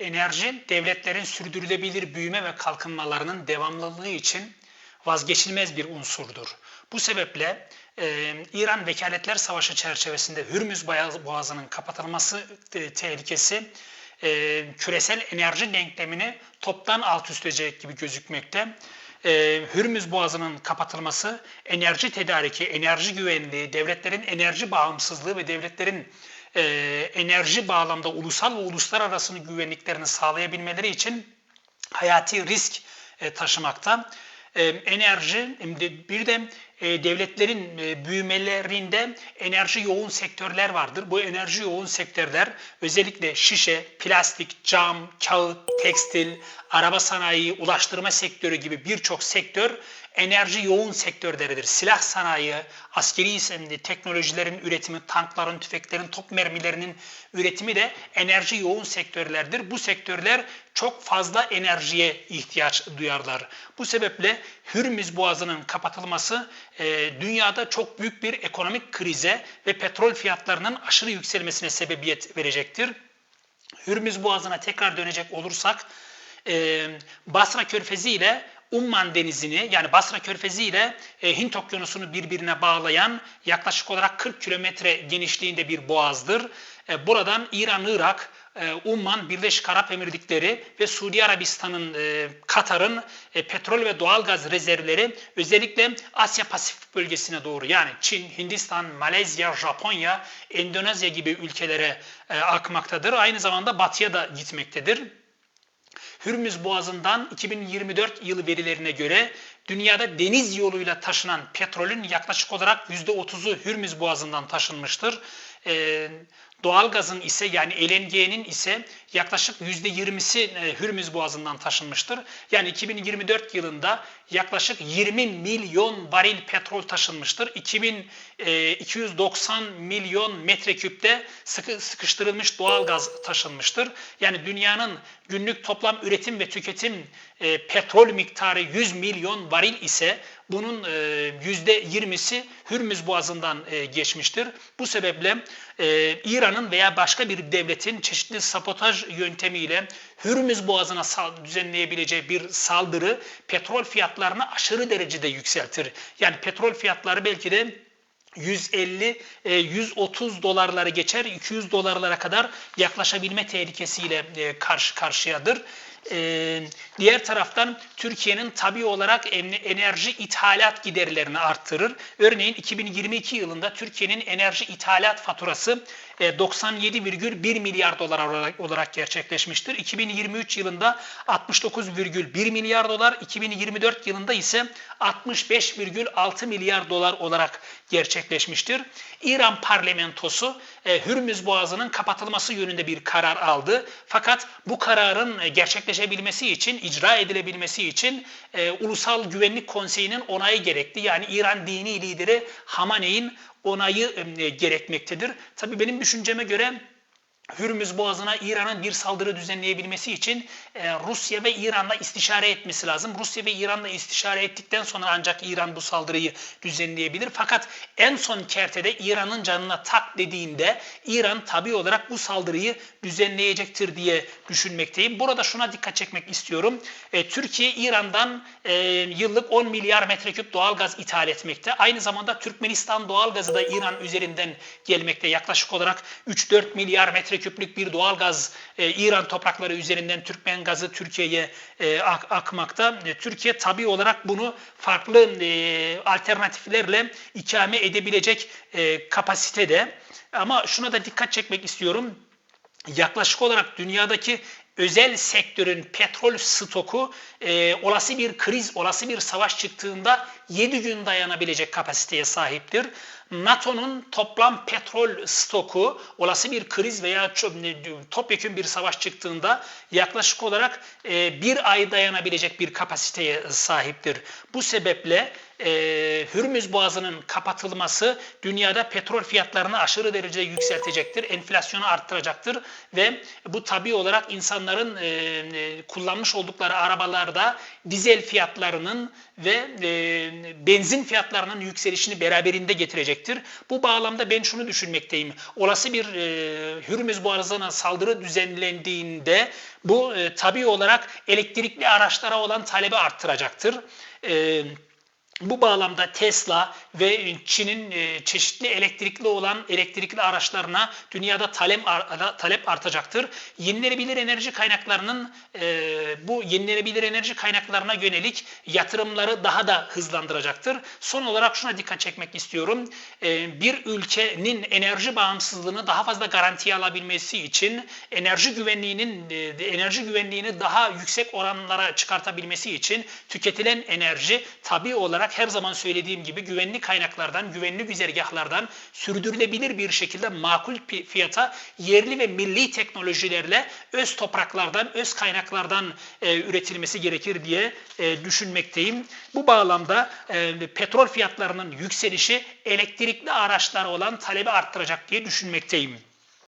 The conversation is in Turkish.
Enerji, devletlerin sürdürülebilir büyüme ve kalkınmalarının devamlılığı için vazgeçilmez bir unsurdur. Bu sebeple e, İran Vekaletler Savaşı çerçevesinde Hürmüz Boğazı'nın kapatılması e, tehlikesi e, küresel enerji denklemini toptan alt üst edecek gibi gözükmekte. E, Hürmüz Boğazı'nın kapatılması enerji tedariki, enerji güvenliği, devletlerin enerji bağımsızlığı ve devletlerin e, enerji bağlamda ulusal ve uluslararası güvenliklerini sağlayabilmeleri için hayati risk e, taşımakta. E, enerji bir de e, devletlerin e, büyümelerinde enerji yoğun sektörler vardır. Bu enerji yoğun sektörler özellikle şişe, plastik, cam, kağıt, tekstil, araba sanayi, ulaştırma sektörü gibi birçok sektör enerji yoğun sektörleridir. Silah sanayi, askeri teknolojilerin üretimi, tankların, tüfeklerin, top mermilerinin üretimi de enerji yoğun sektörlerdir. Bu sektörler çok fazla enerjiye ihtiyaç duyarlar. Bu sebeple Hürmüz Boğazı'nın kapatılması e, dünyada çok büyük bir ekonomik krize ve petrol fiyatlarının aşırı yükselmesine sebebiyet verecektir. Hürmüz Boğazı'na tekrar dönecek olursak e, Basra Körfezi ile Umman Denizi'ni yani Basra Körfezi ile e, Hint Okyanusu'nu birbirine bağlayan yaklaşık olarak 40 kilometre genişliğinde bir boğazdır. E, buradan İran, Irak, e, Umman, Birleşik Arap Emirlikleri ve Suudi Arabistan'ın, Katar'ın petrol ve doğalgaz rezervleri özellikle Asya Pasifik bölgesine doğru yani Çin, Hindistan, Malezya, Japonya, Endonezya gibi ülkelere akmaktadır. Aynı zamanda batıya da gitmektedir. Hürmüz Boğazı'ndan 2024 yılı verilerine göre dünyada deniz yoluyla taşınan petrolün yaklaşık olarak %30'u Hürmüz Boğazı'ndan taşınmıştır. Ee, Doğalgazın ise yani LNG'nin ise yaklaşık %20'si e, Hürmüz Boğazı'ndan taşınmıştır. Yani 2024 yılında yaklaşık 20 milyon varil petrol taşınmıştır. 2290 e, milyon metreküpte sıkı, sıkıştırılmış doğalgaz taşınmıştır. Yani dünyanın günlük toplam üretim ve tüketim e, petrol miktarı 100 milyon varil ise bunun %20'si Hürmüz Boğazı'ndan geçmiştir. Bu sebeple İran'ın veya başka bir devletin çeşitli sabotaj yöntemiyle Hürmüz Boğazı'na düzenleyebileceği bir saldırı petrol fiyatlarını aşırı derecede yükseltir. Yani petrol fiyatları belki de 150, 130 e, dolarları geçer, 200 dolarlara kadar yaklaşabilme tehlikesiyle e, karşı karşıyadır. Diğer taraftan Türkiye'nin tabi olarak enerji ithalat giderlerini arttırır. Örneğin 2022 yılında Türkiye'nin enerji ithalat faturası 97,1 e, milyar dolar olarak gerçekleşmiştir. 2023 yılında 69,1 milyar dolar, 2024 yılında ise 65,6 milyar dolar olarak gerçekleşmiştir. İran parlamentosu e, Hürmüz Boğazı'nın kapatılması yönünde bir karar aldı. Fakat bu kararın e, gerçekleşebilmesi için, icra edilebilmesi için e, Ulusal Güvenlik Konseyi'nin onayı gerekti. Yani İran dini lideri Hamaney'in onayı e, gerekmektedir. Tabii benim düşünceme göre Hürmüz Boğazı'na İran'ın bir saldırı düzenleyebilmesi için e, Rusya ve İran'la istişare etmesi lazım. Rusya ve İran'la istişare ettikten sonra ancak İran bu saldırıyı düzenleyebilir. Fakat en son kertede İran'ın canına tak dediğinde İran tabi olarak bu saldırıyı düzenleyecektir diye düşünmekteyim. Burada şuna dikkat çekmek istiyorum. E, Türkiye İran'dan e, yıllık 10 milyar metreküp doğal gaz ithal etmekte. Aynı zamanda Türkmenistan doğal gazı da İran üzerinden gelmekte. Yaklaşık olarak 3-4 milyar metreküp metreküplük bir doğal gaz e, İran toprakları üzerinden Türkmen gazı Türkiye'ye e, ak akmakta. E, Türkiye tabi olarak bunu farklı e, alternatiflerle ikame edebilecek e, kapasitede. Ama şuna da dikkat çekmek istiyorum. Yaklaşık olarak dünyadaki özel sektörün petrol stoku e, olası bir kriz, olası bir savaş çıktığında 7 gün dayanabilecek kapasiteye sahiptir. NATO'nun toplam petrol stoku olası bir kriz veya topyekun bir savaş çıktığında yaklaşık olarak e, bir ay dayanabilecek bir kapasiteye sahiptir. Bu sebeple e, Hürmüz Boğazı'nın kapatılması dünyada petrol fiyatlarını aşırı derecede yükseltecektir, enflasyonu arttıracaktır ve bu tabii olarak insanların e, e, kullanmış oldukları arabalarda dizel fiyatlarının ve e, benzin fiyatlarının yükselişini beraberinde getirecektir. Bu bağlamda ben şunu düşünmekteyim. Olası bir e, Hürmüz Boğazı'na saldırı düzenlendiğinde bu e, tabii olarak elektrikli araçlara olan talebi arttıracaktır. E, bu bağlamda Tesla ve Çin'in e, çeşitli elektrikli olan elektrikli araçlarına dünyada talep artacaktır. Yenilenebilir enerji kaynaklarının e, bu yenilenebilir enerji kaynaklarına yönelik yatırımları daha da hızlandıracaktır. Son olarak şuna dikkat çekmek istiyorum. E, bir ülkenin enerji bağımsızlığını daha fazla garantiye alabilmesi için enerji güvenliğinin enerji güvenliğini daha yüksek oranlara çıkartabilmesi için tüketilen enerji tabi olarak her zaman söylediğim gibi güvenli kaynaklardan, güvenli güzergahlardan sürdürülebilir bir şekilde makul fiyata yerli ve milli teknolojilerle öz topraklardan, öz kaynaklardan e, üretilmesi gerekir diye e, düşünmekteyim. Bu bağlamda e, petrol fiyatlarının yükselişi elektrikli araçlara olan talebi arttıracak diye düşünmekteyim.